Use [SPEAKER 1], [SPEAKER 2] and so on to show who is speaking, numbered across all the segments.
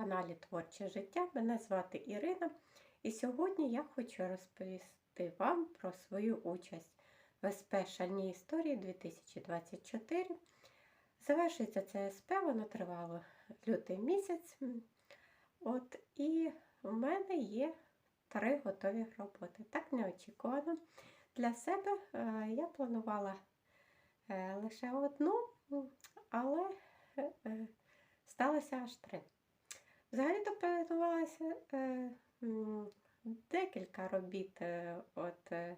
[SPEAKER 1] каналі Творче життя. Мене звати Ірина, і сьогодні я хочу розповісти вам про свою участь в СП Шальні історії 2024. Завершується це СП, воно тривало лютий місяць. От, І в мене є три готові роботи. Так неочікувано. Для себе е, я планувала е, лише одну, але е, сталося аж три. Взагалі-то планувалося е, декілька робіт. Е, от, е,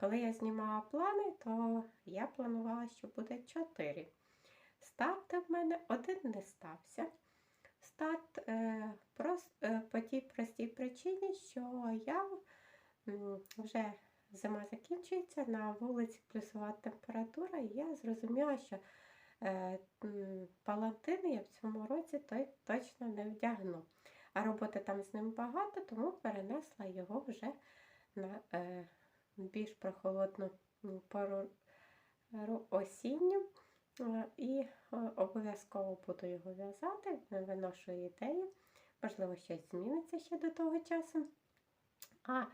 [SPEAKER 1] коли я знімала плани, то я планувала, що буде чотири. Старт в мене один не стався. Старт е, прост, е, по тій простій причині, що я м, вже зима закінчується, на вулиці плюсова температура, і я зрозуміла, що палантин я в цьому році точно не вдягну. А роботи там з ним багато, тому перенесла його вже на е, більш прохолодну пору осінню. Е, І е, обов'язково буду його в'язати, виношу ідею. Можливо, щось зміниться ще до того часу. А е,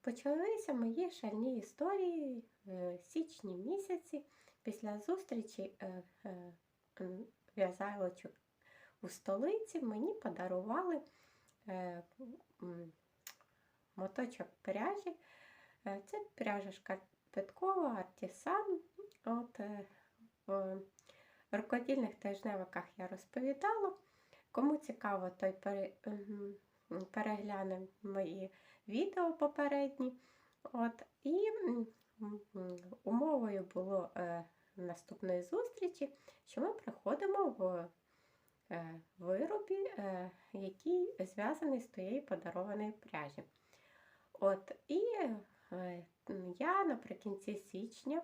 [SPEAKER 1] почалися мої шальні історії в січні місяці після зустрічі е, е, в'язалочок у столиці мені подарували е, моточок пряжі. Е, Це пряжа шкарпеткова, артісан. От, е, в рукодільних тижневиках я розповідала. Кому цікаво, той перегляне мої відео попередні. От, і умовою було е, наступної зустрічі, що ми приходимо в е, виробі, е, який зв'язаний з тієї подарованої пряжі. От, і я наприкінці січня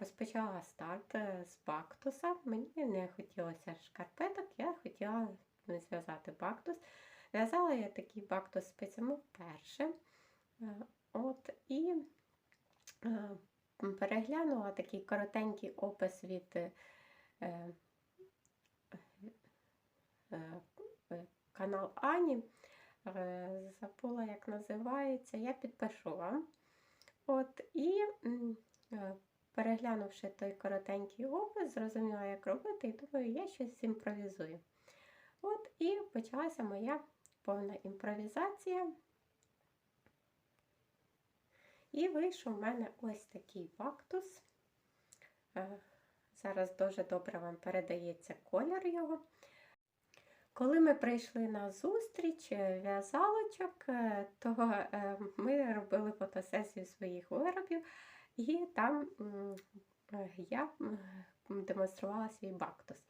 [SPEAKER 1] розпочала старт з бактуса. Мені не хотілося шкарпеток, я хотіла зв'язати бактус. В'язала я такий бактус спицями вперше. Е, От, і е, переглянула такий коротенький опис від е, канал Ані. Забула, як називається, я підпишу вам. От, і переглянувши той коротенький опис, зрозуміла, як робити, і думаю, я щось імпровізую. От і почалася моя повна імпровізація. І вийшов в мене ось такий бактус. Е, Зараз дуже добре вам передається колір його. Коли ми прийшли на зустріч е, в'язалочок, е, то ми робили фотосесію своїх виробів, і там я демонструвала свій бактус.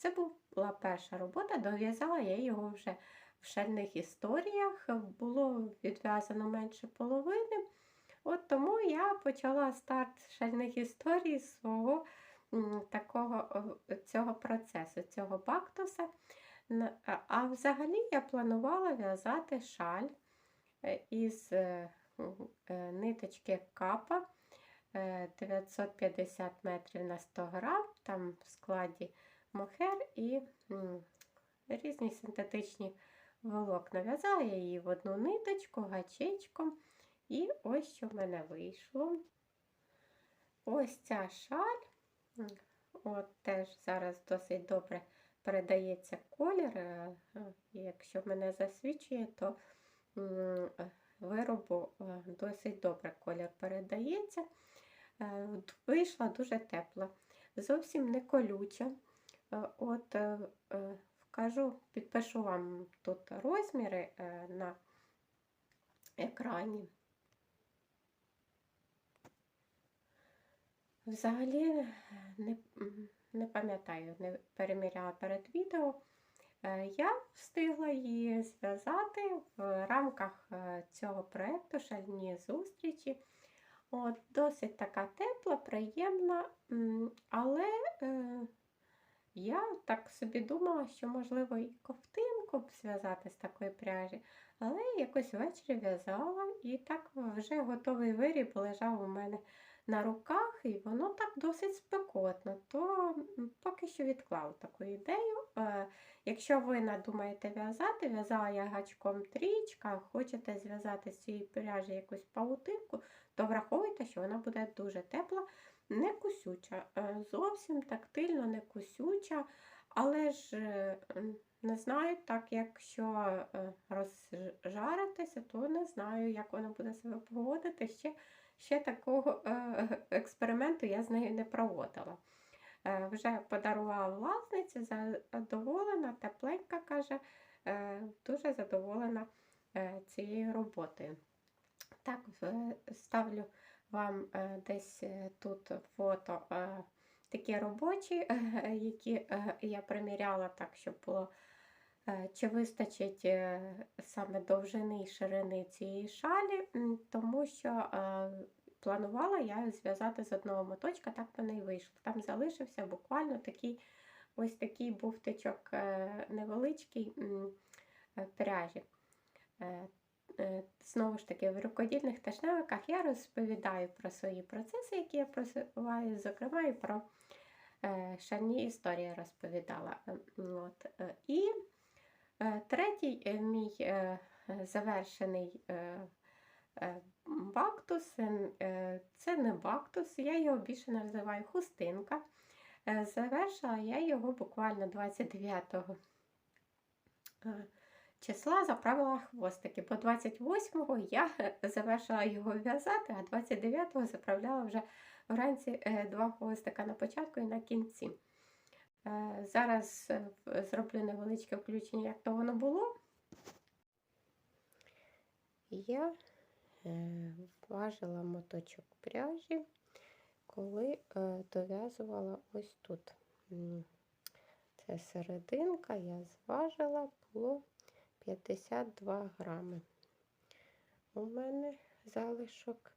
[SPEAKER 1] Це була перша робота, дов'язала я його вже в шальних історіях, було відв'язано менше половини. От тому я почала старт шальних історій свого такого цього процесу, цього бактуса. А- взагалі я планувала в'язати шаль е, із е, е, ниточки капа е, 950 метрів на 100 грам, там в складі мохер і різні синтетичні волокна. В'язала я її в одну ниточку, гачечком, і ось що в мене вийшло. Ось ця шаль, от теж зараз досить добре передається колір. е, е, Якщо мене засвічує, то виробу е, досить добре колір передається. Вийшла дуже тепла, зовсім не колюча. Е, От е, е, вкажу, підпишу вам тут розміри на екрані. Взагалі не, не пам'ятаю, не переміряла перед відео. Я встигла її зв'язати в рамках цього проєкту Шальні зустрічі. От, Досить така тепла, приємна, але я так собі думала, що можливо і ковтинку зв'язати з такої пряжі, але якось ввечері в'язала і так вже готовий виріб лежав у мене на руках, і воно так досить спекотно, то поки що відклала таку ідею. Якщо ви надумаєте в'язати, в'язала я гачком трічка, хочете зв'язати з цієї пряжі якусь паутинку, то враховуйте, що вона буде дуже тепла, не кусюча, е, зовсім тактильно не кусюча, але ж е, не знаю, так якщо е, розжаритися, то не знаю, як вона буде себе поводити. Ще, ще такого експерименту я з нею не проводила. Вже подарувала власниці, задоволена, тепленька каже, дуже задоволена цією роботою. Так, ставлю вам е, десь е, тут фото е, такі робочі, які я приміряла так, щоб було, чи вистачить саме довжини і ширини цієї шалі, тому що планувала я зв'язати з одного моточка, так воно і вийшло. Там залишився буквально такий ось такий буфтичок невеличкий пряжі. Е, Знову ж таки, в рукодільних тижневиках я розповідаю про свої процеси, які я просуваю, зокрема і про е, шальні історії розповідала. Е, От. е, І третій мій завершений бактус це не бактус, я його більше називаю хустинка. Завершила я його буквально 29 е, числа заправила хвостики, бо 28-го я завершила його в'язати, а 29-го заправляла вже вранці е, два хвостика на початку і на кінці. Е, Зараз е, зроблю невеличке включення, як то воно було. Я е, важила моточок пряжі, коли е, дов'язувала ось тут. Це серединка, я зважила, було 52 грами. У мене залишок.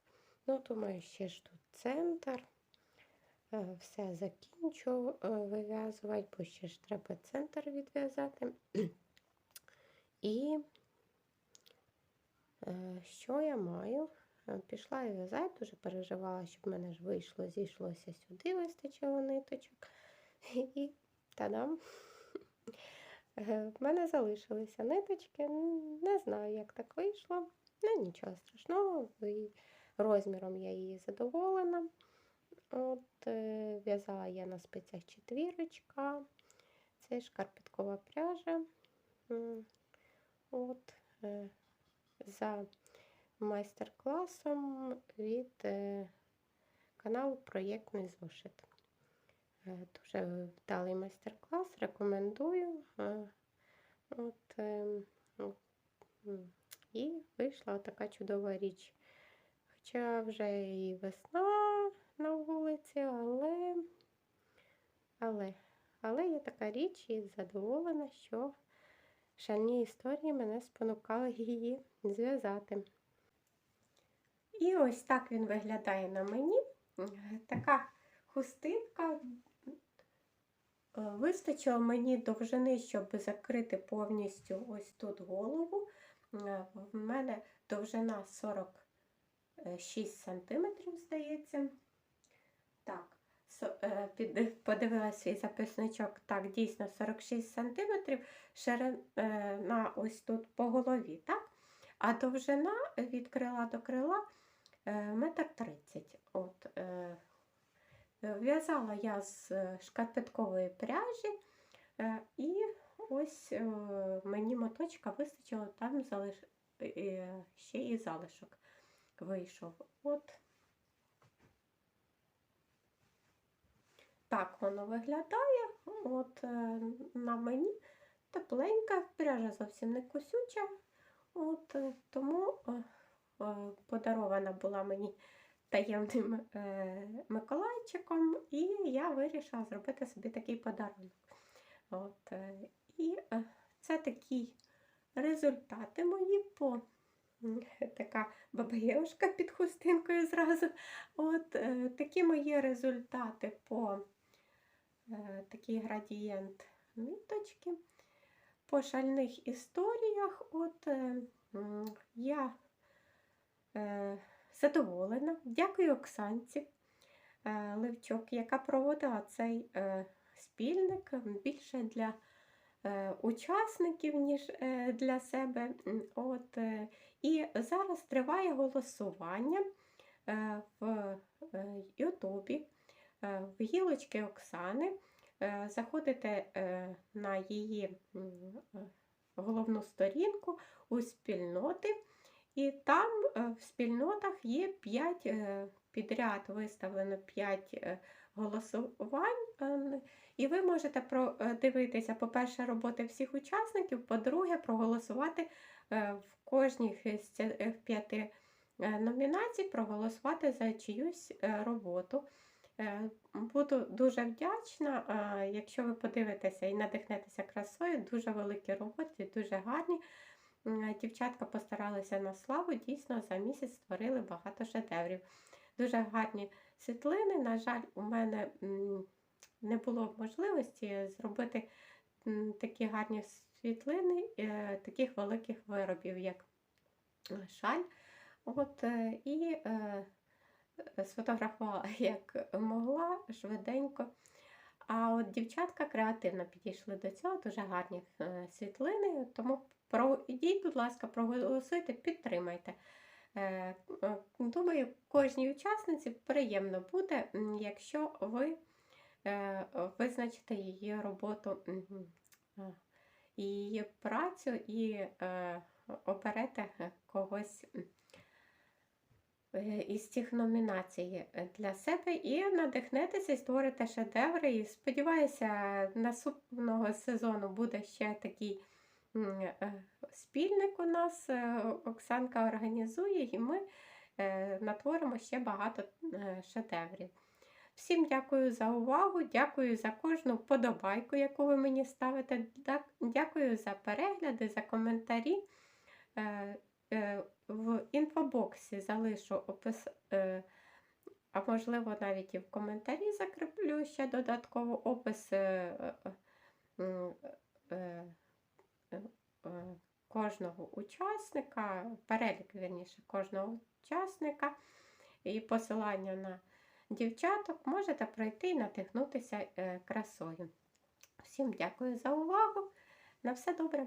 [SPEAKER 1] Ну, думаю, ще ж тут центр. Е, Все закінчу е, вив'язувати, бо ще ж треба центр відв'язати. І е, що я маю? Пішла я в'язати, дуже переживала, щоб в мене ж вийшло, зійшлося сюди, вистачило ниточок. І та-дам! Е, В мене залишилися ниточки. Не знаю, як так вийшло. Ну, нічого страшного. Розміром я її задоволена. От, е, в'язала я на спицях четвірочка. Це шкарпеткова пряжа. От, е, за майстер-класом від каналу Проєктний зошит. Е, Дуже вдалий майстер-клас, рекомендую. Е, От, е, ну, і вийшла така чудова річ. Хоча вже і весна на вулиці, але, але, але є така річ і задоволена, що шальні історії мене спонукали її зв'язати. І ось так він виглядає на мені. Така хустинка. Е, Вистачило мені довжини, щоб закрити повністю ось тут голову. Е, В мене довжина 46 см, здається. Так, е, подивилася свій записничок. Так, дійсно 46 см ширина ось тут по голові. так? А довжина від крила до крила е, метр тридцять. От, е, е, В'язала я з е, шкарпеткової пряжі, і ось е, мені моточка вистачило, там залиш... ще і залишок вийшов. От так воно виглядає. От на мені тепленька, пряжа зовсім не косюча. От, тому подарована була мені таємним е, Миколайчиком, і я вирішила зробити собі такий подарунок. От, е, і е, це такі результати мої по така бабаєвушка під хустинкою зразу. От е, такі мої результати по е, такий градієнт ниточки. По шальних історіях, от е, я е, задоволена. Дякую Оксанці е, Левчук, яка проводила цей е, спільник більше для е, учасників, ніж для себе. От, і зараз триває голосування в Ютубі в гілочки Оксани. Заходите на її головну сторінку у спільноти, і там е, в спільнотах є 5 підряд виставлено 5 голосувань. е, І ви можете продивитися, по-перше, роботи всіх учасників, по-друге, проголосувати е, в кожній з цих п'яти е, номінацій, проголосувати за чиюсь е, роботу. Е, Буду дуже вдячна, е, якщо ви подивитеся і надихнетеся красою, дуже великі роботи, дуже гарні. М, Дівчатка постаралися на славу, дійсно за місяць створили багато шедеврів. Дуже гарні світлини. На жаль, у мене не було можливості зробити такі гарні світлини е, таких великих виробів, як е, шаль. От, е, і е, сфотографувала як могла швиденько. А от дівчатка креативно підійшли до цього, дуже гарні е, світлини. Тому пройдіть, будь ласка, проголосуйте, підтримайте. Е, Думаю, кожній учасниці приємно буде, якщо ви е, визначите її роботу, її працю і е, оберете когось. із цих номінацій для себе і надихнетеся і створите шедеври. І сподіваюся, наступного сезону буде ще такий спільник у нас. е, Оксанка організує, і ми е, натворимо ще багато е, шедеврів. Всім дякую за увагу, дякую за кожну вподобайку, яку ви мені ставите. Дякую за перегляди, за коментарі. Е, е, В інфобоксі залишу опис, е, а можливо навіть і в коментарі закріплю ще додатково опис е, е, е, е, е, кожного учасника, перелік вірніше кожного учасника і посилання на дівчаток можете пройти і надихнутися е, красою. Всім дякую за увагу. На все добре!